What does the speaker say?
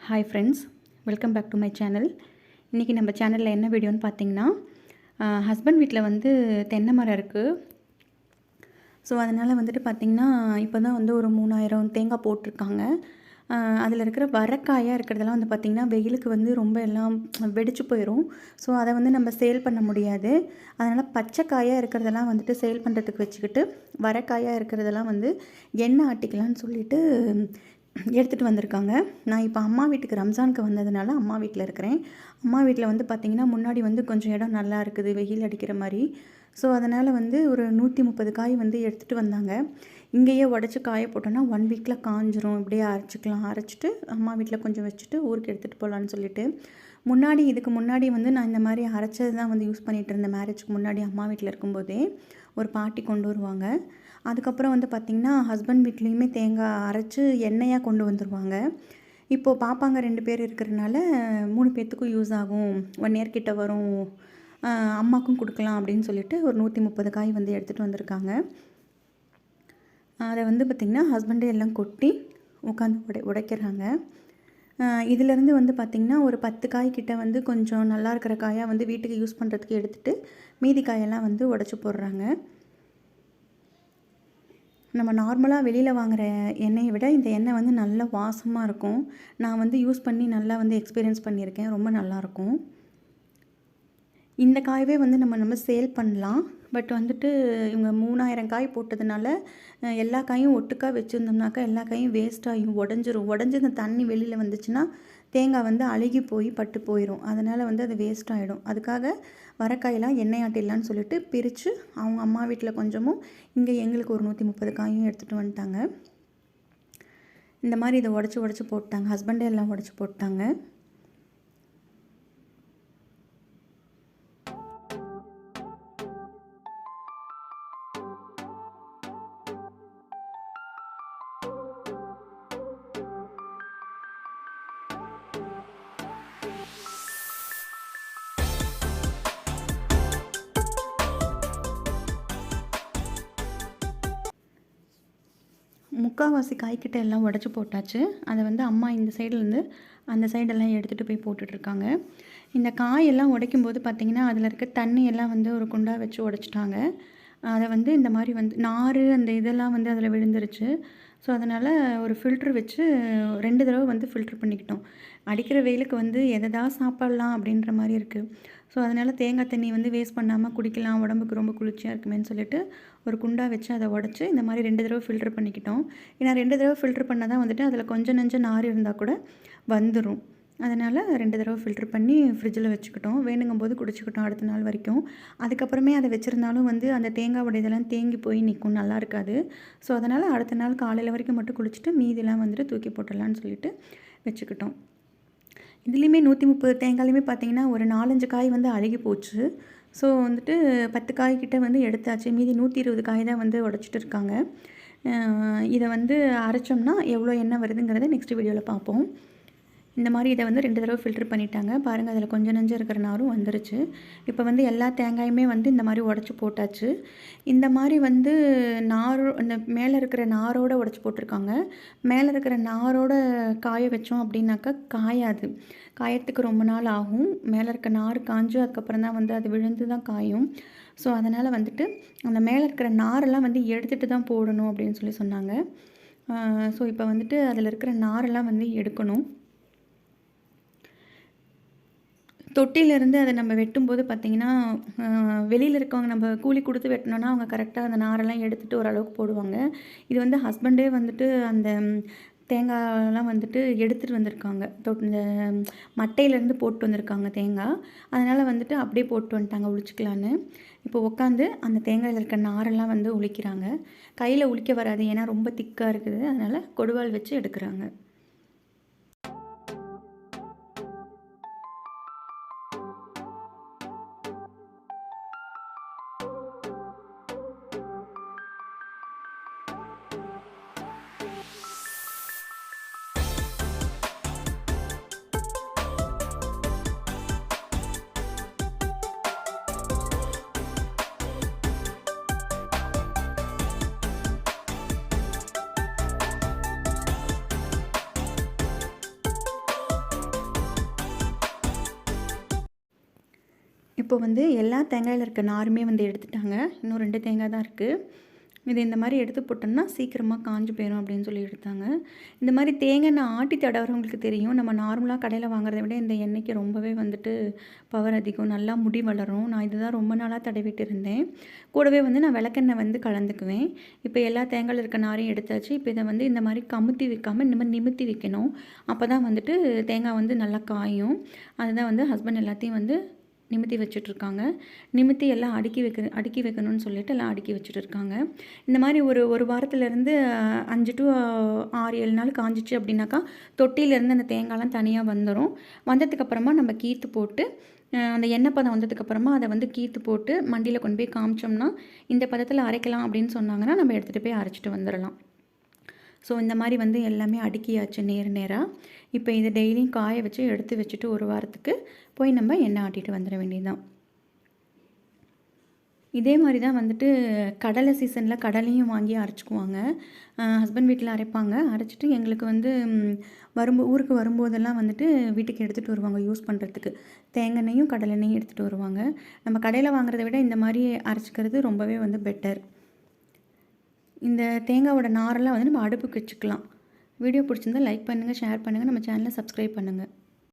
Hi friends welcome back to my channel இன்றைக்கி நம்ம சேனலில் என்ன வீடியோன்னு பார்த்தீங்கன்னா ஹஸ்பண்ட் வீட்டில் வந்து தென்னை மரம் இருக்குது ஸோ அதனால் வந்துட்டு பார்த்திங்கன்னா இப்போ தான் வந்து ஒரு மூணாயிரம் தேங்காய் போட்டிருக்காங்க. அதில் இருக்கிற வரக்காயாக இருக்கிறதெல்லாம் வந்து பார்த்திங்கன்னா வெயிலுக்கு வந்து ரொம்ப எல்லாம் வெடிச்சு போயிடும் ஸோ அதை வந்து நம்ம சேல் பண்ண முடியாது. அதனால் பச்சைக்காயாக இருக்கிறதெல்லாம் வந்துட்டு சேல் பண்ணுறதுக்கு வச்சுக்கிட்டு வரக்காயாக இருக்கிறதெல்லாம் வந்து எண்ணெய் ஆட்டிக்கலாம்னு சொல்லிட்டு எடுத்துகிட்டு வந்திருக்காங்க. நான் இப்போ அம்மா வீட்டுக்கு ரம்ஜானுக்கு வந்ததுனால அம்மா வீட்டில் இருக்கிறேன். அம்மா வீட்டில் வந்து பார்த்திங்கன்னா முன்னாடி வந்து கொஞ்சம் இடம் நல்லா இருக்குது வெயில் அடிக்கிற மாதிரி ஸோ அதனால் வந்து ஒரு நூற்றி முப்பது காய் வந்து எடுத்துகிட்டு வந்தாங்க. இங்கேயே உடச்சி காய போட்டோன்னா ஒன் வீக்கில் காஞ்சிரும். இப்படியே அரைச்சிக்கலாம். அரைச்சிட்டு அம்மா வீட்டில் கொஞ்சம் வச்சுட்டு ஊருக்கு எடுத்துகிட்டு போகலான்னு சொல்லிட்டு. முன்னாடி இதுக்கு முன்னாடி வந்து நான் இந்த மாதிரி அரைச்சது தான் வந்து யூஸ் பண்ணிகிட்டு இருந்தேன். மேரேஜ்க்கு முன்னாடி அம்மா வீட்டில் இருக்கும்போதே ஒரு பாட்டி கொண்டு வருவாங்க. அதுக்கப்புறம் வந்து பார்த்திங்கன்னா ஹஸ்பண்ட் வீட்லேயுமே தேங்காய் அரைச்சி எண்ணெயாக கொண்டு வந்துடுவாங்க இப்போது பாப்பாங்க ரெண்டு பேர் இருக்கிறனால மூணு பேர்த்துக்கும் யூஸ் ஆகும். ஒன் இயர் கிட்ட வரும். அம்மாக்கும் கொடுக்கலாம் அப்படின்னு சொல்லிட்டு ஒரு நூற்றி முப்பது காய் வந்து எடுத்துகிட்டு வந்திருக்காங்க. அதை வந்து பார்த்திங்கன்னா ஹஸ்பண்டே எல்லாம் கொட்டி உட்காந்து உடை உடைக்கிறாங்க. இதிலேருந்து வந்து பார்த்திங்கன்னா ஒரு பத்து காய் கிட்ட வந்து கொஞ்சம் நல்லா இருக்கிற காயாக வந்து வீட்டுக்கு யூஸ் பண்ணுறதுக்கு எடுத்துகிட்டு மீதி காயெல்லாம் வந்து உடச்சி போடுறாங்க. நம்ம நார்மலாக வெளியில் வாங்குகிற எண்ணெயை விட இந்த எண்ணெய் வந்து நல்ல வாசமாக இருக்கும். நான் வந்து யூஸ் பண்ணி நல்லா வந்து எக்ஸ்பீரியன்ஸ் பண்ணியிருக்கேன். ரொம்ப நல்லாயிருக்கும் இந்த காயவே வந்து நம்ம நம்ம சேல் பண்ணலாம். பட் வந்துட்டு இவங்க மூணாயிரம் காய் போட்டதுனால எல்லா காயும் ஒட்டுக்காக வச்சுருந்தோம்னாக்கா எல்லா காயும் வேஸ்ட் உடஞ்சிரும். உடஞ்சி இந்த தண்ணி வெளியில் வந்துச்சுன்னா தேங்காய் வந்து அழுகி போய் பட்டு போயிடும் அதனால் வந்து அது வேஸ்ட் ஆகிடும் அதுக்காக வரக்காயெல்லாம் எண்ணெய் ஆட்டிடலான்னு சொல்லிட்டு பிரித்து அவங்க அம்மா வீட்டில் கொஞ்சமும் இங்கே எங்களுக்கு ஒரு நூற்றி முப்பது காயும் எடுத்துகிட்டு வந்துட்டாங்க. இந்த மாதிரி இதை உடச்சி உடச்சி போட்டாங்க. ஹஸ்பண்டே எல்லாம் உடச்சி போட்டாங்க. முக்கால்வாசி காய்கிட்ட எல்லாம் உடச்சி போட்டாச்சு. அதை வந்து அம்மா இந்த சைட்லேருந்து அந்த சைடெல்லாம் எடுத்துகிட்டு போய் போட்டுட்ருக்காங்க. இந்த காயெல்லாம் உடைக்கும் போது பார்த்திங்கன்னா அதில் இருக்க தண்ணி எல்லாம் வந்து ஒரு குண்டா வச்சு உடச்சிட்டாங்க. அதை வந்து இந்த மாதிரி வந்து நார் அந்த இதெல்லாம் வந்து அதில் விழுந்துருச்சு. ஸோ அதனால் ஒரு ஃபில்ட்ரு வச்சு ரெண்டு தடவை வந்து ஃபில்ட்ரு பண்ணிக்கிட்டோம். அடிக்கிற வெயிலுக்கு வந்து எதா சாப்பிட்லாம் அப்படின்ற மாதிரி இருக்குது ஸோ அதனால் தேங்காய் தண்ணி வந்து வேஸ்ட் பண்ணாமல் குடிக்கலாம். உடம்புக்கு ரொம்ப குளிர்ச்சியாக இருக்குமேன்னு சொல்லிட்டு ஒரு குண்டா வச்சு அதை உடச்சி இந்த மாதிரி ரெண்டு தடவை ஃபில்ட்ரு பண்ணிக்கிட்டோம். ஏன்னா ரெண்டு தடவை ஃபில்ட்ரு பண்ணால் தான் வந்துட்டு அதில் கொஞ்சம் நெஞ்சம் நார் இருந்தால் கூட வந்துடும் அதனால் ரெண்டு தடவை ஃபில்ட்ரு பண்ணி ஃப்ரிட்ஜில் வச்சுக்கிட்டோம். வேணுங்கும் போது குடிச்சிக்கிட்டோம் அடுத்த நாள் வரைக்கும். அதுக்கப்புறமே அதை வச்சுருந்தாலும் வந்து அந்த தேங்காய் உடையதெல்லாம் தேங்கி போய் நிற்கும் நல்லா இருக்காது. ஸோ அதனால் அடுத்த நாள் காலையில் வரைக்கும் மட்டும் குளிச்சுட்டு மீதிலாம் வந்துட்டு தூக்கி போட்டுடலான்னு சொல்லிட்டு வச்சுக்கிட்டோம். இதுலேயுமே நூற்றி முப்பது தேங்காயிலையுமே பார்த்திங்கன்னா ஒரு நாலஞ்சு காய் வந்து அழுகி போச்சு. ஸோ வந்துட்டு பத்து காய் கிட்டே வந்து எடுத்தாச்சு. மீதி நூற்றி இருபது காய் தான் வந்து உடச்சிட்டு இருக்காங்க. இதை வந்து அரைச்சோம்னா எவ்வளோ எண்ணெய் வருதுங்கிறத நெக்ஸ்ட் வீடியோவில் பார்ப்போம். இந்த மாதிரி இதை வந்து ரெண்டு தடவை ஃபில்ட்ரு பண்ணிட்டாங்க. பாருங்கள் அதில் கொஞ்சம் நஞ்சம் இருக்கிற நாரும் வந்துருச்சு. இப்போ வந்து எல்லா தேங்காயுமே வந்து இந்த மாதிரி உடச்சி போட்டாச்சு. இந்த மாதிரி வந்து நார் அந்த மேலே இருக்கிற நாரோட உடச்சி போட்டிருக்காங்க. மேலே இருக்கிற நாரோட காய வச்சோம் அப்படின்னாக்கா காயாது. காயத்துக்கு ரொம்ப நாள் ஆகும். மேலே இருக்க நார் காஞ்சு அதுக்கப்புறம் தான் வந்து அது விழுந்து தான் காயும். ஸோ அதனால் வந்துட்டு அந்த மேலே இருக்கிற நாரெல்லாம் வந்து எடுத்துகிட்டு தான் போடணும் அப்படின்னு சொல்லி சொன்னாங்க. ஸோ இப்போ வந்துட்டு அதில் இருக்கிற நாரெல்லாம் வந்து எடுக்கணும். தொட்டிலிருந்து அதை நம்ம வெட்டும்போது பார்த்திங்கன்னா வெளியில் இருக்கவங்க நம்ம கூலி கொடுத்து வெட்டினோன்னா அவங்க கரெக்டாக அந்த நாரெல்லாம் எடுத்துகிட்டு ஓரளவுக்கு போடுவாங்க. இது வந்து ஹஸ்பண்டே வந்துட்டு அந்த தேங்காயெல்லாம் வந்துட்டு எடுத்துகிட்டு வந்திருக்காங்க. தொட் இந்த மட்டையிலேருந்து போட்டு வந்திருக்காங்க தேங்காய். அதனால் வந்துட்டு அப்படியே போட்டு வந்துட்டாங்க உளிச்சிக்கலான்னு. இப்போ உட்காந்து அந்த தேங்காயில் இருக்க நாரெல்லாம் வந்து உளிக்கிறாங்க. கையில் உளிக்க வராது ஏன்னா ரொம்ப திக்காக இருக்குது. அதனால் கொடுவால் வச்சு எடுக்கிறாங்க. இப்போ வந்து எல்லா தேங்காயில் இருக்க நாருமே வந்து எடுத்துட்டாங்க. இன்னும் ரெண்டு தேங்காய் தான் இருக்குது இது இந்த மாதிரி எடுத்து போட்டோம்னா சீக்கிரமாக காஞ்சி போயிடும் அப்படின்னு சொல்லி எடுத்தாங்க. இந்த மாதிரி தேங்காய் நான் ஆட்டி தடவுறவங்களுக்கு தெரியும். நம்ம நார்மலாக கடையில் வாங்குறத விட இந்த எண்ணெய்க்கு ரொம்பவே வந்துட்டு பவர் அதிகம். நல்லா முடி வளரும். நான் இதுதான் ரொம்ப நாளாக தடவிட்டு இருந்தேன். கூடவே வந்து நான் விளக்கெண்ணெய் வந்து கலந்துக்குவேன். இப்போ எல்லா தேங்காயில் இருக்க நாரையும் எடுத்தாச்சு. இப்போ இதை வந்து இந்த மாதிரி கமுத்தி வைக்காமல் இந்த மாதிரி நிமித்தி வைக்கணும். அப்போ தான் வந்துட்டு தேங்காய் வந்து நல்லா காயும். அதுதான் வந்து ஹஸ்பண்ட் எல்லாத்தையும் வந்து நிமித்தி வச்சுட்ருக்காங்க. நிமித்தி எல்லாம் அடுக்கி வைக்க அடுக்கி வைக்கணும்னு சொல்லிட்டு எல்லாம் அடுக்கி வச்சுட்டு இருக்காங்க இந்த மாதிரி ஒரு ஒரு வாரத்துலேருந்து அஞ்சு டு ஆறு ஏழு நாள் காஞ்சிச்சு அப்படின்னாக்கா தொட்டியிலேருந்து அந்த தேங்காய்லாம் தனியாக வந்துடும் வந்ததுக்கப்புறமா நம்ம கீத்து போட்டு அந்த எண்ணெய் பதம் வந்ததுக்கப்புறமா அதை வந்து கீத்து போட்டு மண்டியில் கொண்டு போய் காமிச்சோம்னா இந்த பதத்தில் அரைக்கலாம் அப்படின்னு சொன்னாங்கன்னா நம்ம எடுத்துகிட்டு போய் அரைச்சிட்டு வந்துடலாம் ஸோ இந்த மாதிரி வந்து எல்லாமே அடுக்கியாச்சு நேர் நேராக இப்போ இதை டெய்லியும் காய வச்சு எடுத்து வச்சுட்டு ஒரு வாரத்துக்கு போய் நம்ம எண்ணெய் ஆட்டிட்டு வந்துட வேண்டியதுதான். இதே மாதிரி தான் வந்துட்டு கடலை சீசனில் கடலையும் வாங்கி அரைச்சிக்குவாங்க. ஹஸ்பண்ட் வீட்டில் அரைப்பாங்க. அரைச்சிட்டு எங்களுக்கு வந்து வரும்போ ஊருக்கு வரும்போதெல்லாம் வந்துட்டு வீட்டுக்கு எடுத்துகிட்டு வருவாங்க யூஸ் பண்ணுறதுக்கு தேங்காய் கடலெண்ணையும் எடுத்துகிட்டு வருவாங்க. நம்ம கடையில் வாங்குறதை விட இந்த மாதிரி அரைச்சிக்கிறது ரொம்பவே வந்து பெட்டர் இந்த தேங்காவோட நாரெல்லாம் வந்து நம்ம அடுப்புக்கு வச்சுக்கலாம். வீடியோ பிடிச்சிருந்தா லைக் பண்ணுங்கள் ஷேர் பண்ணுங்கள் நம்ம சேனலை சப்ஸ்கிரைப் பண்ணுங்கள்